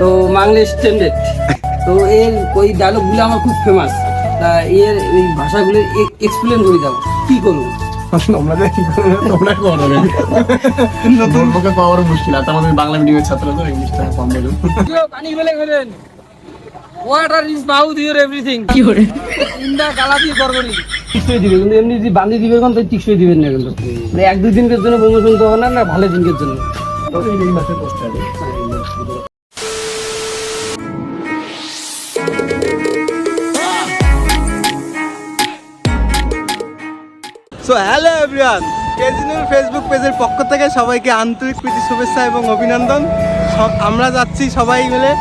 তো বাংলা স্ট্যান্ডার্ড তো এর ওই ডায়লগগুলো আমার খুব ফেমাস তা এর এই ভাষাগুলো এক্সপ্লেন করে দাও কি নতুন মুখে পাওয়ার মুশকিল আমাদের বাংলা মিডিয়ামের ছাত্র তো ইংলিশটা কম বলুন। পানি ফেলে ফেলেন water is mouth your everything কি করে? ইন্দা গালা দিয়ে করব টিকসই দিবে কিন্তু এমনি যদি বান্ধি দিবে এখন তো টিকসই দিবেন না কিন্তু। মানে এক দুই দিনের জন্য বন্ধু শুনতে হবে না না ভালো দিনের জন্য। এই সো হ্যালো এভরিওয়ান কেজিনুর ফেসবুক পেজের পক্ষ থেকে সবাইকে আন্তরিক প্রীতি শুভেচ্ছা এবং অভিনন্দন। সব আমরা যাচ্ছি সবাই মিলে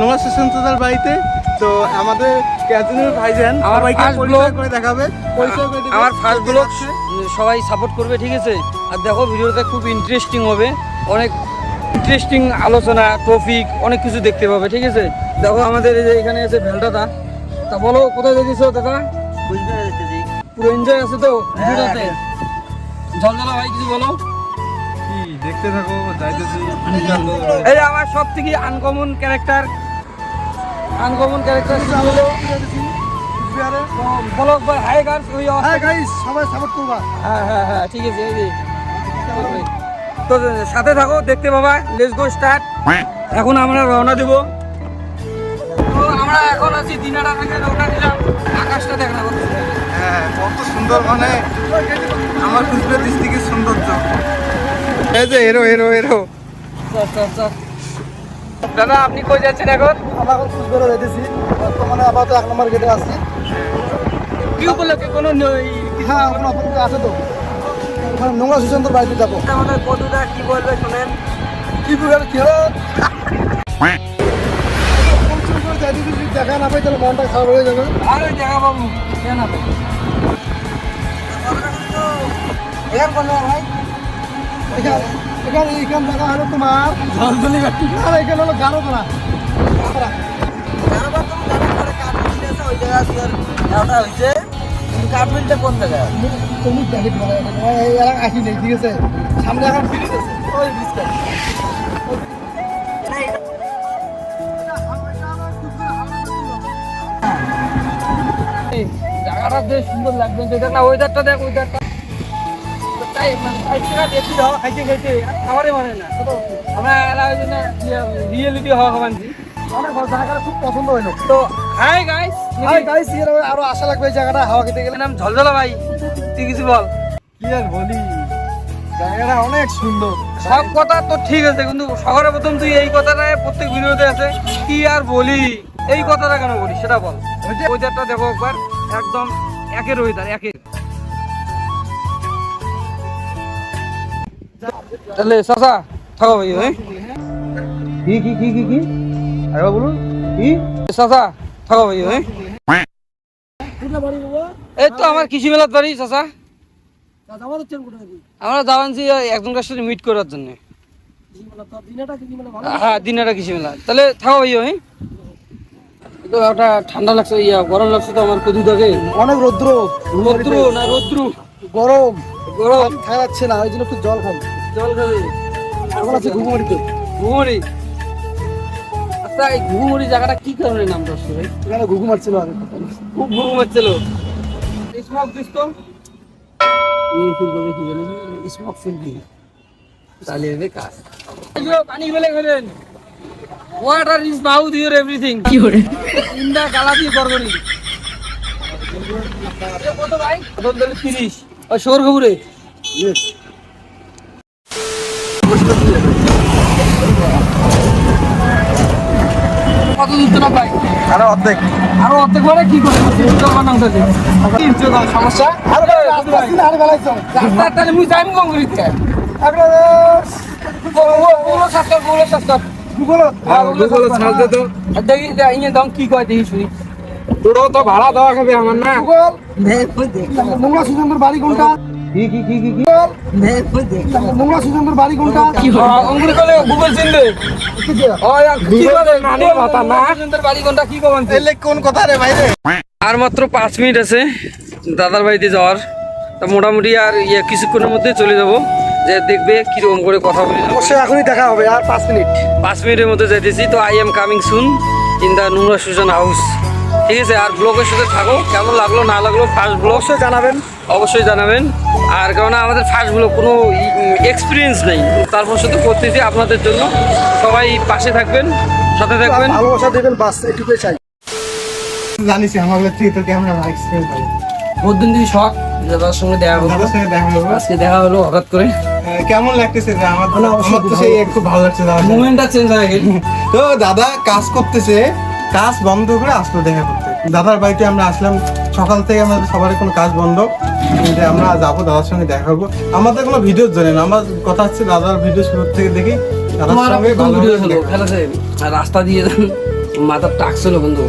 নোয়া সুশান্তদার বাড়িতে। তো আমাদের ক্যাজিনুর ভাইজান আমার first পরিচয় করে দেখাবে। পরিচয় করে আমার ফার্স্ট ব্লগ সবাই সাপোর্ট করবে ঠিক আছে? আর দেখো ভিডিওটা খুব ইন্টারেস্টিং হবে। অনেক ইন্টারেস্টিং আলোচনা টপিক অনেক কিছু দেখতে পাবে ঠিক আছে? দেখো আমাদের এই যে এখানে আছে ভেলটাটা তা বলো কোথায় দেখেছ দাদা? পুরো এনজয় আছে তো ভিডিওটাতে ঝলঝলা ভাই কিছু বলো? দেখতে থাকো যাইতেছি এই আমার সব থেকে আনকমন ক্যারেক্টার আনকমন ক্যারেক্টার হলো বলো হাই গার্লস ওই গাইস সবাই সাপোর্ট করবা। হ্যাঁ হ্যাঁ হ্যাঁ ঠিক আছে এই তো সাথে থাকো দেখতে পাবা লেটস গো স্টার্ট। এখন আমরা রওনা দেব। তো আমরা এখন আছি দিনাটা থেকে রওনা দিলাম আকাশটা দেখ না হ্যাঁ কত সুন্দর মানে আমার কুচবিহার ডিস্ট্রিক্টের সৌন্দর্য। এই যে হিরো হিরো হিরো চল, চল, চল। দাদা আপনি কই যাচ্ছেন এখন? আমরা এখন কুচবিহারে যাইতেছি। বর্তমানে আপাতত এক নম্বর গেটে আসছি কি উপলক্ষে কোনো হ্যাঁ আপাতত আছে তো। ওখানে নোংরা সুশান্তর বাড়িতে যাব। আমাদের বন্ধুরা কি বলবে শুনেন? কি কি দেখা না পাই তাহলে মনটা খারাপ হয়ে যাবে। আর ওই জায়গা বাবু কেন হবে এখান কোন ভাই এখানে এখানে এইখান জায়গা হলো তোমার ঝলঝলি ঘাটি আর এখানে হলো গারো করা তুমি আসি নেই ঠিক আছে সামনে এখন জায়গাটা সুন্দর লাগবে না ওয়েদারটা দেখ ওয়েদারটা তাই মানে দেখি হাওয়া খাইতে খাইতে মানে না আমরা রিয়েলিটি হাওয়া খাবানছি অনেক খুব পছন্দ হইল তো হাই গাইস হাই গাইস এর আরও আশা লাগবে এই জায়গাটা হাওয়া খেতে গেলে। নাম ঝলঝলা ভাই। তুই কিছু বল। কি আর বলি? জায়গাটা অনেক সুন্দর। সব কথা তো ঠিক আছে কিন্তু শহরে প্রথম তুই এই কথাটা প্রত্যেক ভিডিওতে আছে। কি আর বলি? এই কথাটা কেন বলি সেটা বল। ওয়েদারটা দেখো একবার একদম একের ওয়েদার একের। তাহলে চাচা থাকো ভাই হ্যাঁ? কি কি কি কি কি? আরে বলুন। কি? চাচা থাকো ভাই হ্যাঁ? এই তো আমার কৃষি মেলার বাড়ি চাচা। আমরা যাওয়ানছি একজনকার সাথে মিট করার জন্য। হ্যাঁ দিনাটা কৃষি মেলা। তাহলে থাকো ভাই হ্যাঁ? তো একটা ঠান্ডা লাগছে ইয়া গরম লাগছে তো আমার কদু থাকে অনেক রৌদ্র। রৌদ্র না রৌদ্র? গরম। গরম। খাওয়া যাচ্ছে না ওই জন্য একটু জল খাব জল খাবে। এখন আছে ঘুঘুমারিতে ঘুমুরি এই ঘুমুরি জায়গাটা কি কারণে নাম দর্শ ভাই? এখানে ঘুঘু মারছিল আগে। খুব ঘুম হচ্ছিল স্মোক দিস তো? এই ফিল করবে কি জানি স্মোক ফিল কি? চালিয়ে দেবে কাজ পানি ফেলে ফেলেন। Water is mouth your everything কি করে? ইন্দা গালা দিয়ে করব নি কত ভাই? কত দিলে তিরিশ। ও শোর খবরে না ভাই? আরও অর্ধেক। আরও অর্ধেক করে? কি করে সমস্যা? আর তাহলে মুই যাইম কম করি গুগল সার্চ কর গুগল। সার্চ কর গুগল গুগল সার্চ দে তো। দেখি ইয়ে দাম কি কয় দেখি শুনি। তোরও তো ভাড়া দেওয়া খাবে আমার না। বাড়ি কোনটা? কি কি কি কি? নোংরা সুজনদের বাড়ি কোনটা? অঙ্গুরি কলে গুগল চিনবে আর মাত্র পাঁচ মিনিট আছে। দাদার বাড়িতে যাওয়ার। তা মোটামুটি আর ইয়ে কিছুক্ষণের মধ্যে চলে যাব। যে দেখবে কীরকম করে কথা বলি অবশ্যই এখনই দেখা হবে আর পাঁচ মিনিট। পাঁচ মিনিটের মধ্যে যাইতেছি। তো I am coming soon in the Nura Sujan house ঠিক আছে আর ব্লগের সাথে থাকো কেমন লাগল না লাগল ফার্স্ট ব্লগ অবশ্যই জানাবেন। অবশ্যই জানাবেন। আর কেননা আমাদের ফার্স্ট ব্লগ কোনো এক্সপিরিয়েন্স নেই। তারপর শুধু করতেছি আপনাদের জন্য। সবাই পাশে থাকবেন সাথে থাকবেন। ভালোবাসা দেবেন বাস এটুকুই চাই। জানিস আমার থেকে তো ক্যামেরা এক্সপিরিয়েন্স হবে মধ্যম দিন শখ দাদার সঙ্গে দেখা হলো। দাদার সঙ্গে দেখা হলো। আজকে দেখা হলো হঠাৎ করে। কেমন লাগতেছে? যে আমার আমার তো সেই খুব ভালো লাগছে দাদা মুভমেন্টটা চেঞ্জ হয়ে গেল। তো দাদা কাজ করতেছে কাজ বন্ধ করে আসলো দেখা করতে। দাদার বাড়িতে আমরা আসলাম। সকাল থেকে আমাদের সবার কোনো কাজ বন্ধ। যে আমরা যাব দাদার সঙ্গে দেখা করব। আমাদের কোনো ভিডিও জানেন আমার কথা হচ্ছে দাদার ভিডিও শুরু থেকে দেখি। দাদার সঙ্গে ভালো রাস্তা দিয়ে মাথার টাক ছিল বন্ধু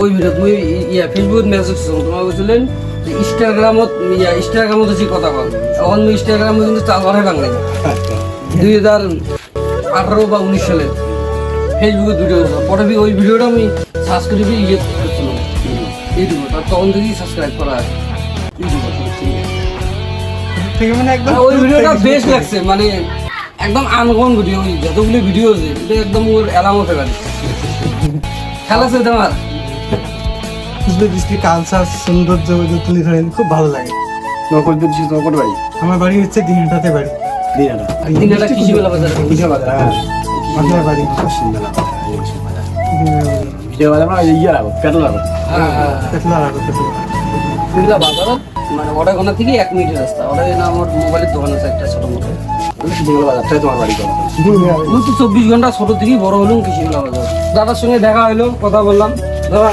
ওই ভিডিও তুমি ইয়া ফেসবুক মেসেজ তোমার বলছিলেন যে ইনস্টাগ্রামত ইয়া ইনস্টাগ্রামত হচ্ছে কথা বল। মুই ইনস্টাগ্রামে কিন্তু চাল করাই বাংলা দুই হাজার আঠারো বা উনিশ সালে। ফেসবুকে ভিডিও পরে ওই ভিডিওটা আমি সার্চ করে বি ইয়ে করছিলাম। ইউটিউবে তার তখন থেকেই সাবস্ক্রাইব করা আছে। ইউটিউবে মানে ওই ভিডিওটা বেশ লাগছে মানে একদম আনকমন ভিডিও ওই যতগুলো ভিডিও আছে এটা একদম ওর অ্যালামও ফেভারিট খেলা আছে তোমার উজবেকিস্তানি কালচার সৌন্দর্য তুলে ধরেন খুব ভালো লাগে। নকল দিচ্ছি নকল বাড়ি? আমার বাড়ি হচ্ছে দিনহাটাতে বাড়ি। কৃষি মেলা বাজার। বাজার হ্যাঁ। আপনার বাড়ি বাজার মানে ইয়ে লাগো পেট্রোল লাগো হ্যাঁ হ্যাঁ পেতলা লাগো। এগুলা বাজার মানে ওটা ওখান থেকে এক মিনিটের রাস্তা ওটা না আমার মোবাইলের দোকান আছে একটা ছোট মোটো তোমার বাড়ি করো তো চব্বিশ ঘণ্টা ছোট থেকেই বড় হলাম কৃষি মেলা বাজার দাদার সঙ্গে দেখা হলো কথা বললাম দাদা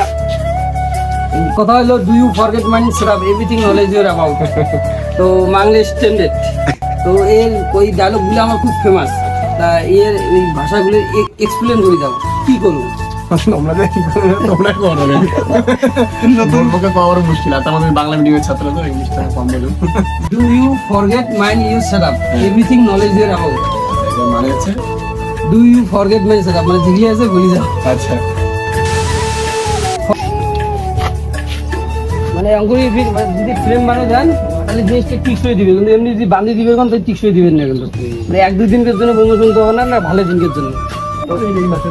কথা হলো do you forget mind setup everything knowledge your about তো মাংলে স্ট্যান্ডার্ড তো এর ওই ডায়লগগুলো আমার খুব ফেমাস এর এই ভাষাগুলো এক্সপ্লেন করে দাও কি করব? তোমরা কি করবে তোমরা করো নতুন পক্ষে পাওয়ার মুশকিল আছে আমাদের বাংলা মিডিয়ামের ছাত্র তো ইংলিশটা কম বলে do you forget mind your setup everything knowledge your about মানে হচ্ছে? Do you forget mind setup মানে যেগুলি আছে বলি যাও। আচ্ছা। মানে অঙ্কুরি যদি ফ্রেম বানিয়ে দেন। তাহলে জিনিসটা টিকসই দিবে। কিন্তু এমনি যদি বান্ধি দিবে এখন টিকসই দিবেন না কিন্তু। মানে এক দুই জন্য বন্ধু শুনতে হবে না না ভালো দিনের জন্য? এই মাসে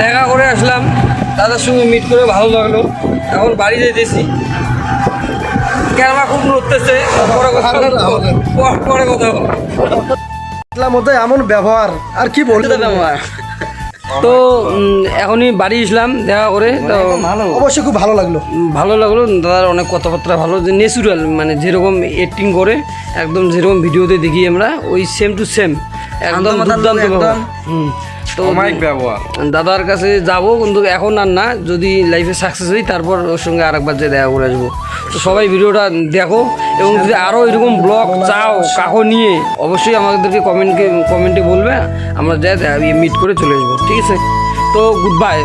দেখা করে আসলাম দাদার সঙ্গে মিট করে ভালো লাগল। এখন বাড়ি যেতেছি। ক্যামেরা খুব নড়তেছে পরে কথা। এর মধ্যে এমন ব্যবহার আর কি বলতে বলব তো এখনই বাড়ি আসলাম দেখা করে তো অবশ্যই খুব ভালো লাগল। ভালো লাগল দাদার অনেক কথাবার্তা ভালো যে ন্যাচুরাল মানে যেরকম এডিটিং করে একদম যেরকম ভিডিওতে দেখি আমরা ওই সেম টু সেম একদম দুর্দান্ত তো ব্যবহার। দাদার কাছে যাব কিন্তু এখন আর না যদি লাইফে সাকসেস হই তারপর ওর সঙ্গে আরেকবার যে দেখা করে আসব। তো সবাই ভিডিওটা দেখো এবং যদি আরও এরকম ব্লগ চাও কাকো নিয়ে অবশ্যই আমাদেরকে কমেন্টকে কমেন্টে বলবে। আমরা যাই মিট করে চলে আসব ঠিক আছে? তো গুড বাই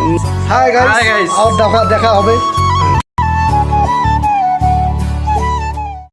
হাই গাইস দেখা দেখা হবে।